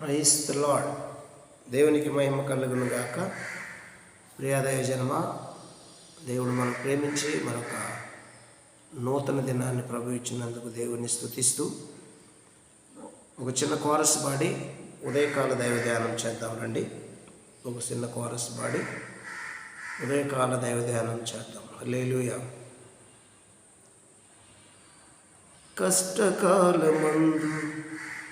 Price the lord దేవునికి మహిమ కలుగును గాక. ప్రియాదయ జన్మ దేవుడు మనం ప్రేమించి మరొక నూతన దినాన్ని ప్రభు ఇచ్చినందుకు దేవుని స్తుతిస్తూ ఒక చిన్న కోరస్ పాడి ఉదయకాల దైవ ధ్యానం చేద్దాం రండి. ఒక చిన్న కోరస్ పాడి ఉదయకాల దైవ ధ్యానం చేద్దాం. లేలుయా కష్టకాలమందు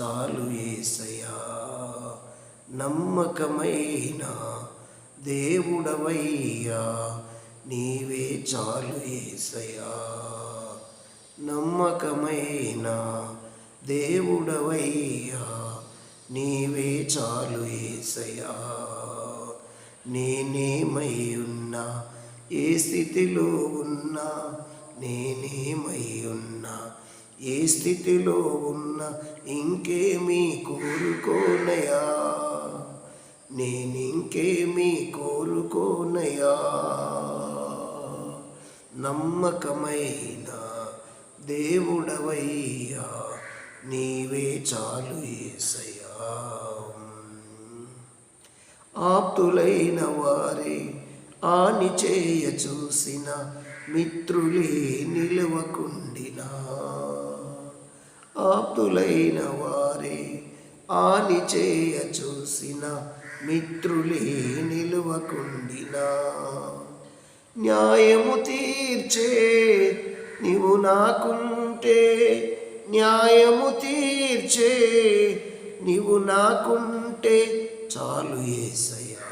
చాలు ఏసయా నమ్మకమైన దేవుడవయ్యా. నీవే చాలు ఏసయా నమ్మకమైన దేవుడవయ్యా. నీవే చాలు ఏసయా నేనేమై ఉన్నా ఏ స్థితిలో ఉన్నా నేనేమై ఉన్నా ఏ స్థితిలో ఉన్నా ఇంకేమీ కోరుకోనయా నేనింకేమీ కోరుకోనయా నమ్మకమైన దేవుడవయ్యా. నీవే చాలు ఏసయ్యా. ఆప్తులైన వారే ఆని చేయ చూసిన మిత్రులే నిలవకుండినా. ఆప్తులైన వారే ఆని చేయ చూసిన మిత్రులే నిలువకుండినా. న్యాయము తీర్చే నీవు నాకుంటే న్యాయము తీర్చే నీవు నాకుంటే చాలు ఏసయా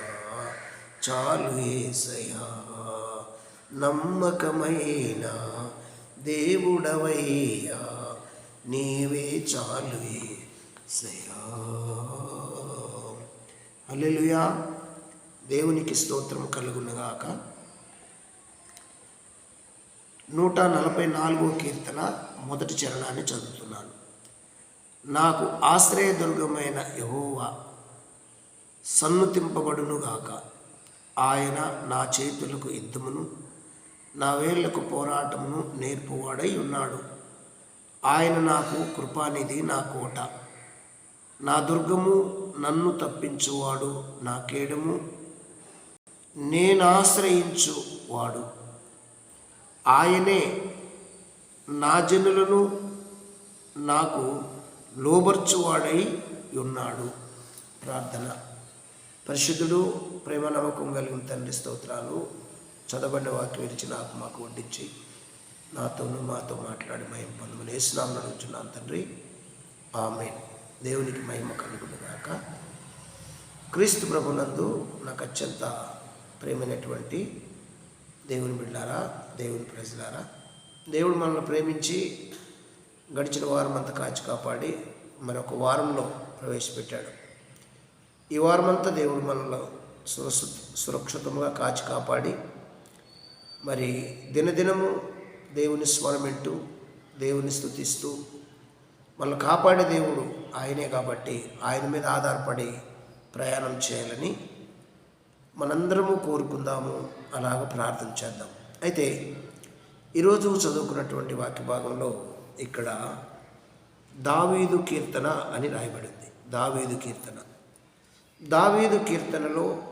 చాలు ఏసయా నమ్మకమైన దేవుడవయ్యా. నీవే చాలు ఏసయ్యా హల్లెలూయా. దేవునికి స్తోత్రం కలుగునగాక. నూట నలభై నాలుగో కీర్తన మొదటి చరణాన్ని చదువుతున్నాను. నాకు ఆశ్రయదుర్గమైన యహోవా సన్నుతింపబడునుగాక. ఆయన నా చేతులకు యుద్ధమును నా వేళ్ళకు పోరాటమును నేర్పువాడై ఉన్నాడు. ఆయన నాకు కృపానిధి నా కోట. నా దుర్గము నన్ను తప్పించువాడు నా కేడము నేనాశ్రయించువాడు ఆయనే నా జనులను నాకు లోబర్చువాడై ఉన్నాడు. ప్రార్థన. పరిశుద్ధుడు ప్రేమ నమ్మకం కలిగిన తండ్రి స్తోత్రాలు చదవండి వాక్యం విరిచి నాకు మాకు వడ్డించి నాతోనూ మాతో మాట్లాడి మహిమ పొందమని ఏసునామని అడుగుతున్నాను తండ్రి. ఆమె దేవునికి మహిమ కలుగునుగాక. క్రీస్తు ప్రభునందు నాకు అత్యంత ప్రేమైనటువంటి దేవుని బిడ్డారా దేవుని ప్రజలారా దేవుడు మనల్ని ప్రేమించి గడిచిన వారం అంతా కాచి కాపాడి మరొక వారంలో ప్రవేశపెట్టాడు. ఈ వారమంతా దేవుడు మనలో సురక్ష సురక్షితంగా కాచి కాపాడి మరి దినదినము దేవుని స్మరమింటూ దేవుని స్థుతిస్తూ మనల్ని కాపాడే దేవుడు ఆయనే కాబట్టి ఆయన మీద ఆధారపడి ప్రయాణం చేయాలని మనందరము కోరుకుందాము. అలాగ ప్రార్థన చేద్దాం. అయితే ఈరోజు చదువుకున్నటువంటి వాక్య భాగంలో ఇక్కడ దావీదు కీర్తన అని రాయబడింది. దావీదు కీర్తన. దావీదు కీర్తనలో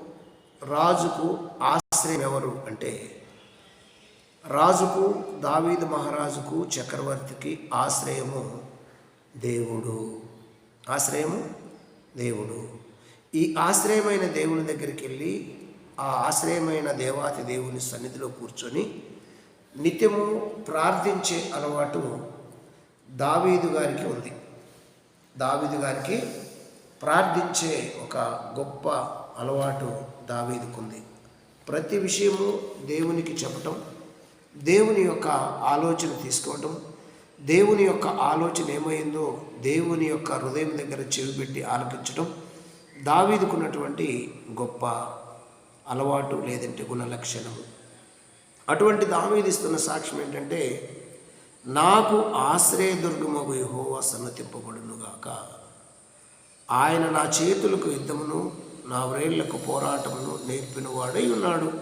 రాజుకు ఆశ్రయం ఎవరు అంటే రాజుకు దావీదు మహారాజుకు చక్రవర్తికి ఆశ్రయము దేవుడు. ఆశ్రయము దేవుడు. ఈ ఆశ్రయమైన దేవుని దగ్గరికి వెళ్ళి ఆ ఆశ్రయమైన దేవాతి దేవుని సన్నిధిలో కూర్చొని నిత్యము ప్రార్థించే అలవాటు దావీదు గారికి ఉంది. దావీదు గారికి ప్రార్థించే ఒక గొప్ప అలవాటు దావీదుకుంది. ప్రతి విషయము దేవునికి చెప్పటం దేవుని యొక్క ఆలోచన తీసుకోవటం దేవుని యొక్క ఆలోచన ఏమైందో దేవుని యొక్క హృదయం దగ్గర చెవి పెట్టి ఆలకించడం దావీదుకున్నటువంటి గొప్ప అలవాటు లేదంటే గుణ లక్షణము అటువంటి దావీదిస్తున్న సాక్ష్యం ఏంటంటే నాకు ఆశ్రయదుర్గమగు యహోవా సన్నతింపబడునుగాక. ఆయన నా చేతులకు యుద్ధమును నా వ్రేళ్ళకు పోరాటమును నేర్పినవాడై ఉన్నాడు.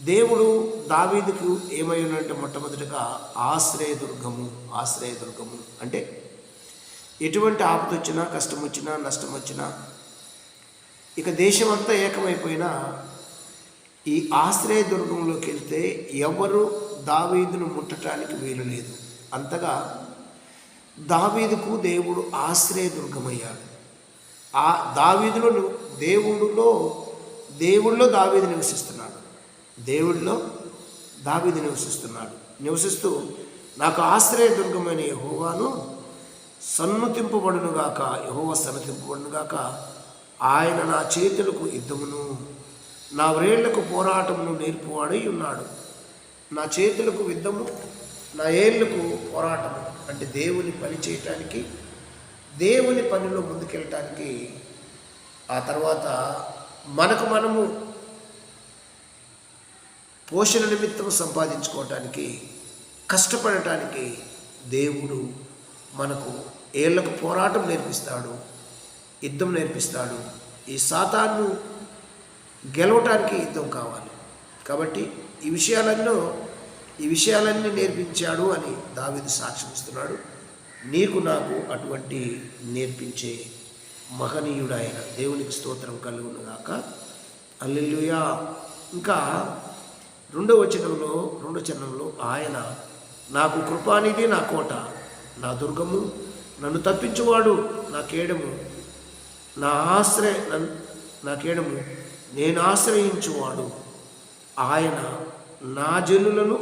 దేవుడు దావీదుకు ఏమై మొట్టమొదటిగా ఆశ్రయదుర్గము ఆశ్రయదుర్గము అంటే ఎటువంటి ఆపద వచ్చినా కష్టం వచ్చినా నష్టం వచ్చినా ఇక దేశం అంతా ఏకమైపోయినా ఈ ఆశ్రయదుర్గంలోకి వెళ్తే ఎవరు దావీదును ముట్టడానికి వీలు లేదు. అంతగా దావీదుకు దేవుడు ఆశ్రయదుర్గమయ్యాడు ఆ దావీదులో దేవుడిలో దేవుడిలో దావీదు నివసిస్తున్నాడు. దేవుడిలో దావిది నివసిస్తున్నాడు. నివసిస్తూ నాకు ఆశ్రయదుర్గమైన యహోవాను సన్నతింపబడునుగాక యహోవ సన్నతింపబడునుగాక ఆయన నా చేతులకు యుద్ధమును నా వ్రేళ్ళకు పోరాటమును నేర్పువాడై ఉన్నాడు. నా చేతులకు యుద్ధము నా ఏళ్ళకు పోరాటము. అంటే దేవుని పని చేయటానికి దేవుని పనిలో ముందుకెళ్ళటానికి ఆ తర్వాత మనకు మనము పోషణ నిమిత్తం సంపాదించుకోవటానికి కష్టపడటానికి దేవుడు మనకు ఏళ్ళకు పోరాటం నేర్పిస్తాడు యుద్ధం నేర్పిస్తాడు. ఈ సాతాను గెలవటానికి యుద్ధం కావాలి. కాబట్టి ఈ విషయాలలో ఈ విషయాలన్నీ నేర్పించాడు అని దావీదు సాక్ష్యం నీకు నాకు అటువంటి నేర్పించే మహనీయుడైన దేవునికి స్తోత్రం కలుగునుగాక అల్లెలుయా ఇంకా రెండవ వచనంలో రెండో చరణంలో ఆయన నాకు కృపానిధి నా కోట నా దుర్గము నన్ను తప్పించువాడు నా కేడము నా ఆశ్రయ నా కేడము నేను ఆశ్రయించువాడు. ఆయన నా జనులను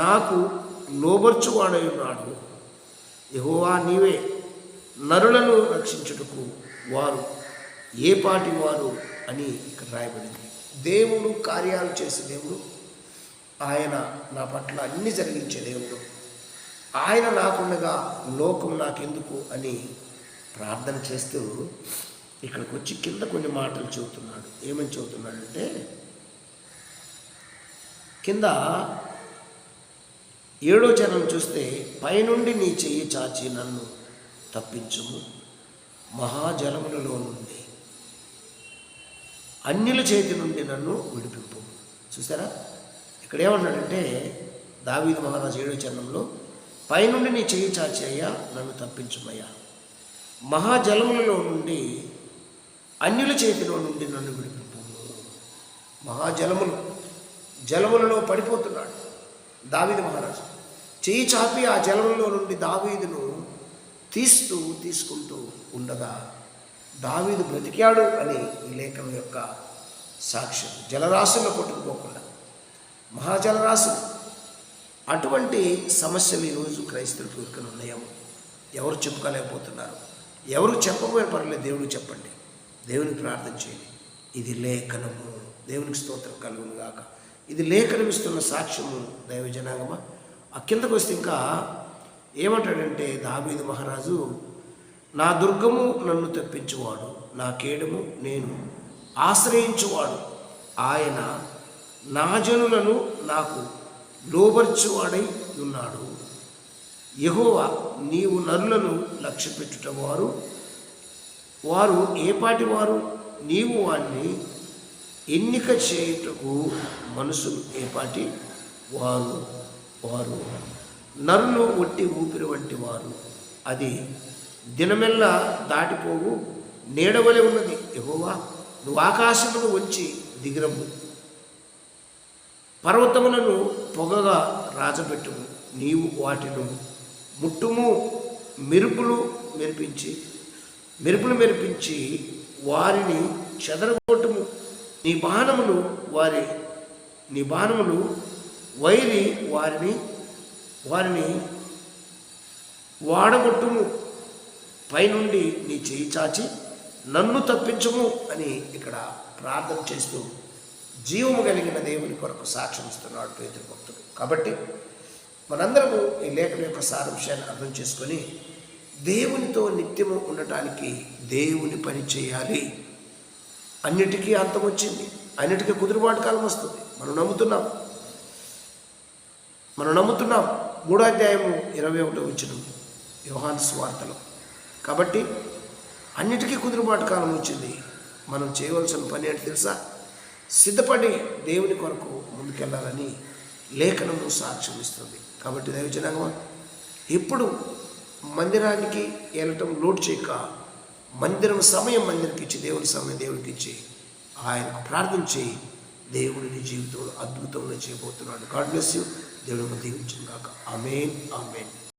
నాకు లోబర్చువాడై ఉన్నాడు. యహోవా నీవే నరులను రక్షించుటకు వారు ఏ పాటి వారు అని ఇక్కడ రాయబడింది. దేవుడు కార్యాలు చేసే దేవుడు. ఆయన నా పట్ల అన్ని జరిగించే దేవుడు. ఆయన నాకుండగా లోకం నాకెందుకు అని ప్రార్థన చేస్తూ ఇక్కడికి వచ్చి కింద కొన్ని మాటలు చెబుతున్నాడు. ఏమని చెబుతున్నాడంటే కింద ఏడో చరణం చూస్తే పైనుండి నీ చెయ్యి చాచి నన్ను తప్పించుము. మహాజలములలో నుండి అన్యుల చేతి నుండి నన్ను విడిపింపు. చూసారా? ఇక్కడ ఏమన్నాడంటే దావీదు మహారాజు ఏడో చరణంలో పైనుండి నీ చేయి చాచి అయ్యా నన్ను తప్పించుమయ్యా. మహాజలములలో నుండి అన్యుల చేతిలో నుండి నన్ను విడిపింపు. మహాజలములు జలములలో పడిపోతున్నాడు దావీదు మహారాజు. చేయి చాపి ఆ జలములో నుండి దావీదును తీస్తూ తీసుకుంటూ ఉండగా దావీదు బ్రతికాడు అని ఈ లేఖనం యొక్క సాక్ష్యం. జలరాశుల్లో కొట్టుకుపోకుండా. మహాజలరాశులు. అటువంటి సమస్యలు ఈరోజు క్రైస్తవులకు ఇరుకని ఉన్నాయేమో ఎవరు చెప్పుకోలేకపోతున్నారు? ఎవరు చెప్పబోయే పర్లేదు దేవుడు చెప్పండి. దేవునికి ప్రార్థన చేయండి. ఇది లేఖనము. దేవునికి స్తోత్రం కలుగును గాక. ఇది లేఖనం ఇస్తున్న సాక్ష్యము దైవ జనాగమా ఆ కిందకు వస్తే ఇంకా ఏమంటాడంటే దావీదు మహారాజు నా దుర్గము నన్ను తప్పించువాడు నా కేడము నేను ఆశ్రయించువాడు. ఆయన నా జనులను నాకు లోబర్చువాడై ఉన్నాడు. యెహోవా నీవు నరులను లక్ష్యపెట్టుటవారు వారు వారు ఏపాటి వారు నీవు వారిని ఎన్నిక చేయుటకు మనసు ఏపాటి వారు వారు నరులు ఒట్టి ఊపిరి వంటి వారు అది దినమెల్లా దాటిపోవు నీడవలే ఉన్నది. యెహోవా నువ్వు ఆకాశమును వంచి దిగిరమ్ము. పర్వతములను పొగగా రాజబెట్టుము నీవు వాటిను ముట్టుము మెరుపులు మెరిపించి మెరుపులు మెరిపించి వారిని చెదరగొట్టుము. నీ బాణములు వారి నీ బాణములు వైరి వారిని వారిని వాడగొట్టుము. పైనుండి నీ చేయి చాచి నన్ను తప్పించము అని ఇక్కడ ప్రార్థన చేస్తూ జీవము కలిగిన దేవుని కొరకు సాక్ష్యం ఇస్తున్నాడు పేదరి భక్తుడు. కాబట్టి మనందరము ఈ లేఖన యొక్క సారాంశాన్ని అర్థం చేసుకొని దేవునితో నిత్యము ఉండటానికి దేవుని పని చేయాలి. అన్నిటికీ అంతం వచ్చింది. అన్నిటికీ కుదురుబాటు కాలం వస్తుంది. మనం నమ్ముతున్నాం. మనం నమ్ముతున్నాం. మూడో అధ్యాయము ఇరవై ఒకటో వచ్చిన యోహాన్ స్వార్థలో కాబట్టి అన్నిటికీ కుదురుబాటు కాలం వచ్చింది. మనం చేయవలసిన పని అంటే తెలుసా? సిద్ధపడి దేవుని కొరకు ముందుకెళ్ళాలని లేఖనము సాక్ష్యం ఇస్తుంది. కాబట్టి దైవజనంగా ఇప్పుడు మందిరానికి వెళ్ళటం లోడ్ చేయక మందిరం సమయం మందిరికి ఇచ్చి దేవుని సమయం దేవునికి ఇచ్చి ఆయనకు ప్రార్థన చేయి. దేవుడిని జీవితంలో అద్భుతంలో చేయబోతున్నాడు. God bless you. దేవుడు దీవించిన కాక ఆమెన్ ఆమెన్.